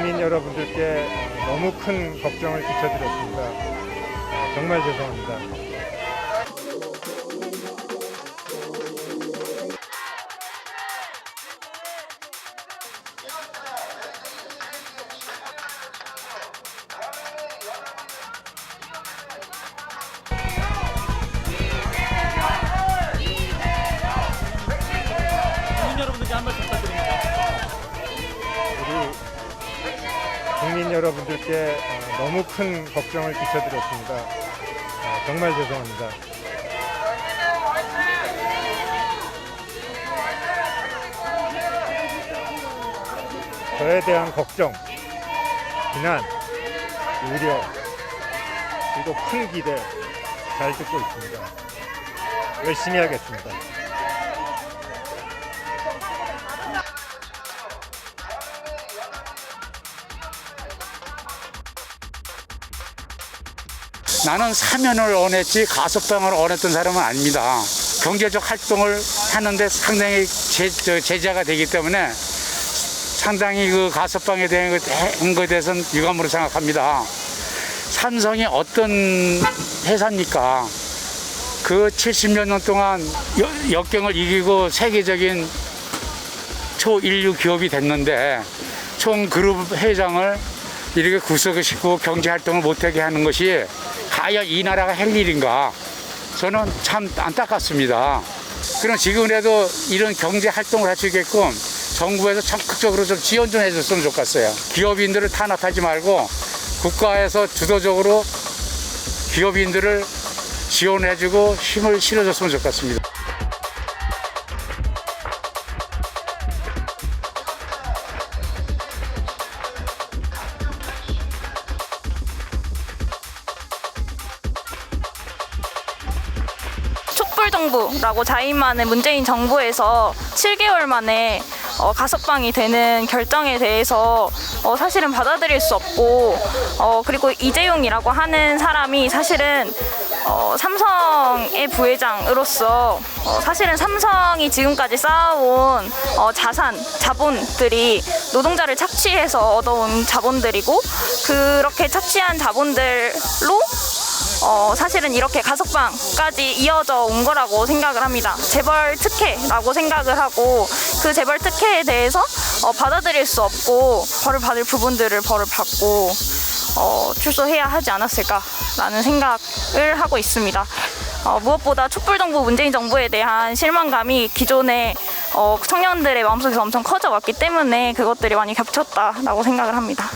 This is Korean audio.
국민 여러분들께 너무 큰 걱정을 끼쳐드렸습니다. 어, 정말 죄송합니다. 국민 여러분들께 어, 너무 큰 걱정을 끼쳐드렸습니다. 어, 정말 죄송합니다. 저에 대한 걱정, 비난, 우려, 그리고 큰 기대 잘 듣고 있습니다. 열심히 하겠습니다. 나는 사면을 원했지 가석방을 원했던 사람은 아닙니다. 경제적 활동을 하는데 상당히 제, 저, 제자가 되기 때문에 상당히 그 가석방에 대한 것에 대해서는 유감으로 생각합니다. 삼성이 어떤 회사입니까? 그 70여 년 동안 여- 역경을 이기고 세계적인 초인류 기업이 됐는데 총 그룹 회장을 이렇게 구속시키고 경제 활동을 못하게 하는 것이 과연 이 나라가 할 일인가? 저는 참 안타깝습니다. 그럼 지금이라도 이런 경제 활동을 할 수 있게끔 정부에서 적극적으로 좀 지원 좀 해줬으면 좋겠어요. 기업인들을 탄압하지 말고 국가에서 주도적으로 기업인들을 지원해주고 힘을 실어줬으면 좋겠습니다. 정부라고 자임하는 문재인 정부에서 7개월 만에 어, 가석방이 되는 결정에 대해서 어, 사실은 받아들일 수 없고 어, 그리고 이재용이라고 하는 사람이 사실은 어, 삼성의 부회장으로서 어, 사실은 삼성이 지금까지 쌓아온 어, 자산, 자본들이 노동자를 착취해서 얻어온 자본들이고 그렇게 착취한 자본들로 어, 사실은 이렇게 가석방까지 이어져 온 거라고 생각을 합니다. 재벌 특혜라고 생각을 하고 그 재벌 특혜에 대해서 어, 받아들일 수 없고 벌을 받을 부분들을 벌을 받고 어, 출소해야 하지 않았을까라는 생각을 하고 있습니다. 어, 무엇보다 촛불 정부 문재인 정부에 대한 실망감이 기존의 어, 청년들의 마음속에서 엄청 커져 왔기 때문에 그것들이 많이 겹쳤다라고 생각을 합니다.